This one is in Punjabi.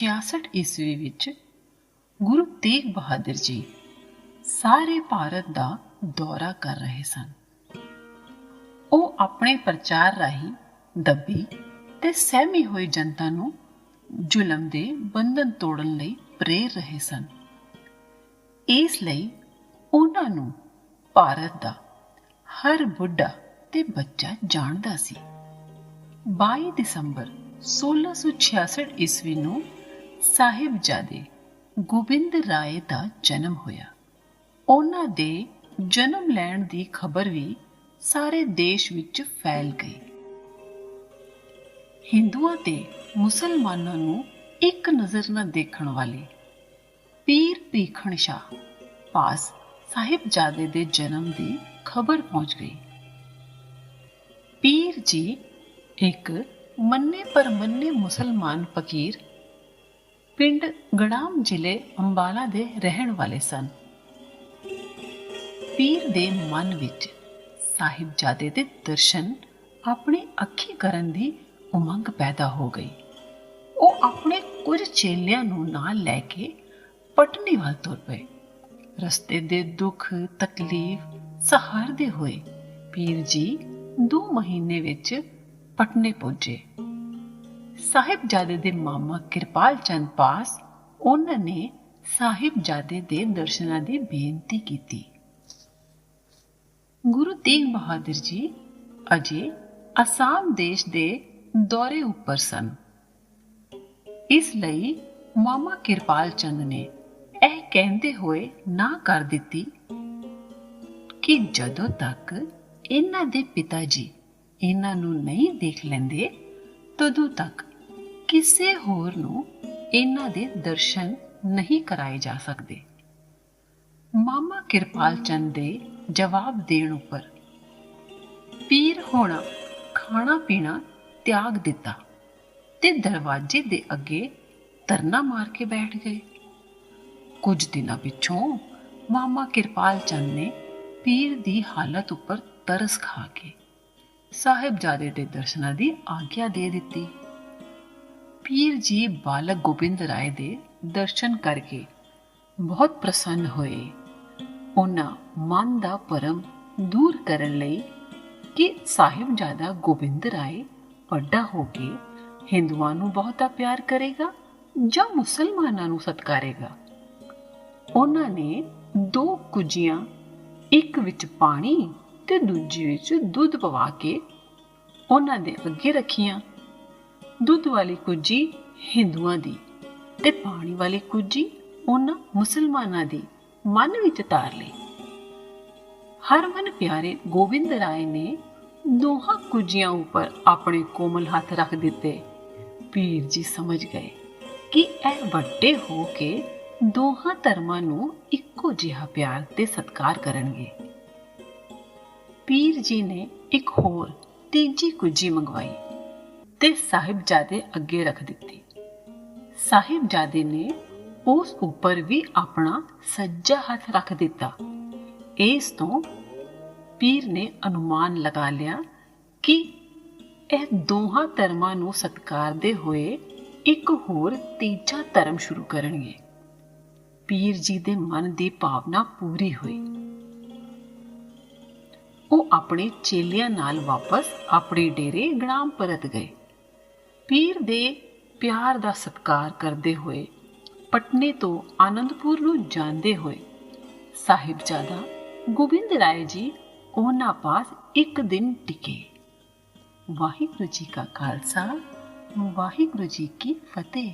66 ਈਸਵੀ ਵਿੱਚ ਗੁਰੂ ਤੇਗ ਬਹਾਦਰ ਜੀ ਸਾਰੇ ਭਾਰਤ ਦਾ ਦੌਰਾ ਕਰ ਰਹੇ ਸਨ। ਉਹ ਆਪਣੇ ਪ੍ਰਚਾਰ ਰਾਹੀਂ ਦੱਬੀ ਤੇ ਸਹਿਮੀ ਹੋਈ ਜਨਤਾ ਨੂੰ ਜ਼ੁਲਮ ਦੇ ਬੰਧਨ ਤੋੜਨ ਲਈ ਪ੍ਰੇਰ ਰਹੇ ਸਨ। ਇਸ ਲਈ ਉਹਨਾਂ ਨੂੰ ਭਾਰਤ ਦਾ ਹਰ ਬੁੱਢਾ ਤੇ ਬੱਚਾ ਜਾਣਦਾ ਸੀ। 22 ਦਸੰਬਰ 1666 ਈਸਵੀ ਨੂੰ ਸਾਹਿਬਜ਼ਾਦੇ ਗੋਬਿੰਦ ਰਾਏ ਦਾ ਜਨਮ ਹੋਇਆ। ਉਹਨਾਂ ਦੇ ਜਨਮ ਲੈਣ ਦੀ ਖਬਰ ਵੀ ਸਾਰੇ ਦੇਸ਼ ਵਿੱਚ ਫੈਲ ਗਈ। ਹਿੰਦੂਆਂ ਤੇ ਮੁਸਲਮਾਨਾਂ ਨੂੰ ਇੱਕ ਨਜ਼ਰ ਨਾਲ ਦੇਖਣ ਵਾਲੇ ਪੀਰ ਭੀਖਣ ਸ਼ਾਹ ਪਾਸ ਸਾਹਿਬਜ਼ਾਦੇ ਦੇ ਜਨਮ ਦੀ ਖਬਰ ਪਹੁੰਚ ਗਈ। ਪੀਰ ਜੀ ਇੱਕ ਮੰਨੇ ਪਰਮੰਨੇ ਮੁਸਲਮਾਨ ਫਕੀਰ ਪਿੰਡ ਗੜਾਮ ਜ਼ਿਲ੍ਹੇ ਅੰਬਾਲਾ ਦੇ ਰਹਿਣ ਵਾਲੇ ਸਨ। ਪੀਰ ਦੇ ਮਨ ਵਿੱਚ ਸਾਹਿਬਜ਼ਾਦੇ ਦੇ ਦਰਸ਼ਨ ਆਪਣੇ ਅੱਖੀ ਕਰਨ ਦੀ ਉਮੰਗ ਪੈਦਾ ਹੋ ਗਈ। ਉਹ ਆਪਣੇ ਕੁਝ ਚੇਲਿਆਂ ਨੂੰ ਨਾਲ ਲੈ ਕੇ ਪਟਨੀ ਵੱਲ ਤੁਰ ਪਏ। ਰਸਤੇ ਦੇ ਦੁੱਖ, ਤਕਲੀਫ ਸਹਾਰਦੇ ਹੋਏ ਪੀਰ ਜੀ 2 ਮਹੀਨੇ ਵਿੱਚ ਪਟਨੇ ਪਹੁੰਚੇ ਸਾਹਿਬਜ਼ਾਦੇ ਦੇ ਮਾਮਾ ਕਿਰਪਾਲ ਚੰਦ ਪਾਸ, ਉਹਨਾਂ ਨੇ ਸਾਹਿਬਜ਼ਾਦੇ ਦੇ ਦਰਸ਼ਨਾਂ ਦੀ ਬੇਨਤੀ ਕੀਤੀ। ਗੁਰੂ ਤੇਗ ਬਹਾਦਰ ਜੀ ਅਜੇ ਅਸਾਮ ਦੇਸ਼ ਦੇ ਦੌਰੇ ਉੱਪਰ ਸਨ। ਇਸ ਲਈ ਮਾਮਾ ਕਿਰਪਾਲ ਚੰਦ ਨੇ ਇਹ ਕਹਿੰਦੇ ਹੋਏ ਨਾ ਕਰ ਦਿੱਤੀ ਕਿ ਜਦੋਂ ਤੱਕ ਇਹਨਾਂ ਦੇ ਪਿਤਾ ਜੀ ਇਹਨਾਂ ਨੂੰ ਨਹੀਂ ਦੇਖ ਲੈਂਦੇ ਤਦੋਂ ਤੱਕ ਕਿਸੇ ਹੋਰ ਨੂੰ ਇਹਨਾਂ ਦੇ ਦਰਸ਼ਨ ਨਹੀਂ ਕਰਾਏ ਜਾ ਸਕਦੇ। ਮਾਮਾ ਕਿਰਪਾਲ ਚੰਦ ਦੇ ਜਵਾਬ ਦੇਣ ਉੱਪਰ ਪੀਰ ਹੋਣਾ ਖਾਣਾ ਪੀਣਾ ਤਿਆਗ ਦਿੱਤਾ ਤੇ ਦਰਵਾਜ਼ੇ ਦੇ ਅੱਗੇ ਤਰਨਾ ਮਾਰ ਕੇ ਬੈਠ ਗਏ। ਕੁਝ ਦਿਨਾਂ ਪਿੱਛੋਂ ਮਾਮਾ ਕਿਰਪਾਲ ਚੰਦ ਨੇ ਪੀਰ ਦੀ ਹਾਲਤ ਉੱਪਰ ਤਰਸ ਖਾ ਕੇ ਸਾਹਿਬਜ਼ਾਦੇ ਦੇ ਦਰਸ਼ਨਾਂ ਦੀ ਆਗਿਆ ਦੇ ਦਿੱਤੀ। ਪੀਰ ਜੀ ਬਾਲਕ ਗੋਬਿੰਦ ਰਾਏ ਦੇ ਦਰਸ਼ਨ ਕਰਕੇ ਬਹੁਤ ਪ੍ਰਸੰਨ ਹੋਏ। ਉਹਨਾਂ ਮਨ ਦਾ ਪਰਮ ਦੂਰ ਕਰਨ ਲਈ ਕਿ ਸਾਹਿਬਜ਼ਾਦਾ ਗੋਬਿੰਦ ਰਾਏ ਵੱਡਾ ਹੋ ਕੇ ਹਿੰਦੂਆਂ ਨੂੰ ਬਹੁਤਾ ਪਿਆਰ ਕਰੇਗਾ ਜਾਂ ਮੁਸਲਮਾਨਾਂ ਨੂੰ ਸਤਕਾਰੇਗਾ। ਉਹਨਾਂ ਨੇ ਦੋ ਕੁਜੀਆਂ, ਇੱਕ ਵਿੱਚ ਪਾਣੀ ਤੇ ਦੂਜੀ ਵਿੱਚ ਦੁੱਧ ਪਵਾ ਕੇ ਉਹਨਾਂ ਦੇ ਅੱਗੇ ਰੱਖੀਆਂ। ਦੁੱਧ ਵਾਲੀ ਕੁਜੀ ਹਿੰਦੂਆਂ ਦੀ ਤੇ ਪਾਣੀ ਵਾਲੀ ਕੁਜੀ ਉਹਨਾਂ ਮੁਸਲਮਾਨਾਂ ਦੀ ਮਨ ਵਿੱਚ ਤਾਰ ਲਈ। ਹਰ ਹਰਮਨ ਪਿਆਰੇ ਗੋਬਿੰਦ ਰਾਏ ਨੇ ਦੋਹਾਂ ਕੁਜੀਆਂ ਉੱਪਰ ਆਪਣੇ ਕੋਮਲ ਹੱਥ ਰੱਖ ਦਿੱਤੇ। ਪੀਰ ਜੀ ਸਮਝ ਗਏ ਕਿ ਇਹ ਵੱਡੇ ਹੋ ਕੇ ਦੋਹਾਂ ਧਰਮਾਂ ਨੂੰ ਇੱਕੋ ਜਿਹਾ ਪਿਆਰ ਤੇ ਸਤਿਕਾਰ ਕਰਨਗੇ। ਪੀਰ ਜੀ ਨੇ ਇੱਕ ਹੋਰ ਤੀਜੀ ਕੁਜੀ ਮੰਗਵਾਈ ਤੇ ਸਾਹਿਬਜ਼ਾਦੇ ਅੱਗੇ ਰੱਖ ਦਿੱਤੀ। ਸਾਹਿਬਜ਼ਾਦੇ ਨੇ ਉਸ ਉੱਪਰ ਵੀ ਆਪਣਾ ਸੱਜਾ ਹੱਥ ਰੱਖ ਦਿੱਤਾ। ਇਸ ਤੋਂ ਪੀਰ ਨੇ ਅਨੁਮਾਨ ਲਗਾ ਲਿਆ ਕਿ ਇਹ ਦੋਹਾਂ ਧਰਮਾਂ ਨੂੰ ਸਤਿਕਾਰਦੇ ਹੋਏ ਇੱਕ ਹੋਰ ਤੀਜਾ ਧਰਮ ਸ਼ੁਰੂ ਕਰਨਗੇ। ਪੀਰ ਜੀ ਦੇ ਮਨ ਦੀ ਭਾਵਨਾ ਪੂਰੀ ਹੋਈ। ਉਹ ਆਪਣੇ ਚੇਲਿਆਂ ਨਾਲ ਵਾਪਸ ਆਪਣੇ ਡੇਰੇ ਗ੍ਰਾਮ ਪਰਤ ਗਏ। ਪੀਰ ਦੇ ਪਿਆਰ ਦਾ ਸਤਿਕਾਰ ਕਰਦੇ ਹੋਏ, ਪਟਨੇ ਤੋਂ ਆਨੰਦਪੁਰ ਨੂੰ ਜਾਂਦੇ ਹੋਏ, ਸਾਹਿਬਜ਼ਾਦਾ ਗੋਬਿੰਦ ਰਾਏ ਜੀ ਉਹਨਾਂ ਪਾਸ ਇੱਕ ਦਿਨ ਟਿਕੇ। ਵਾਹਿਗੁਰੂ ਜੀ ਕਾ ਖਾਲਸਾ, ਵਾਹਿਗੁਰੂ ਜੀ ਕੀ ਫਤਿਹ।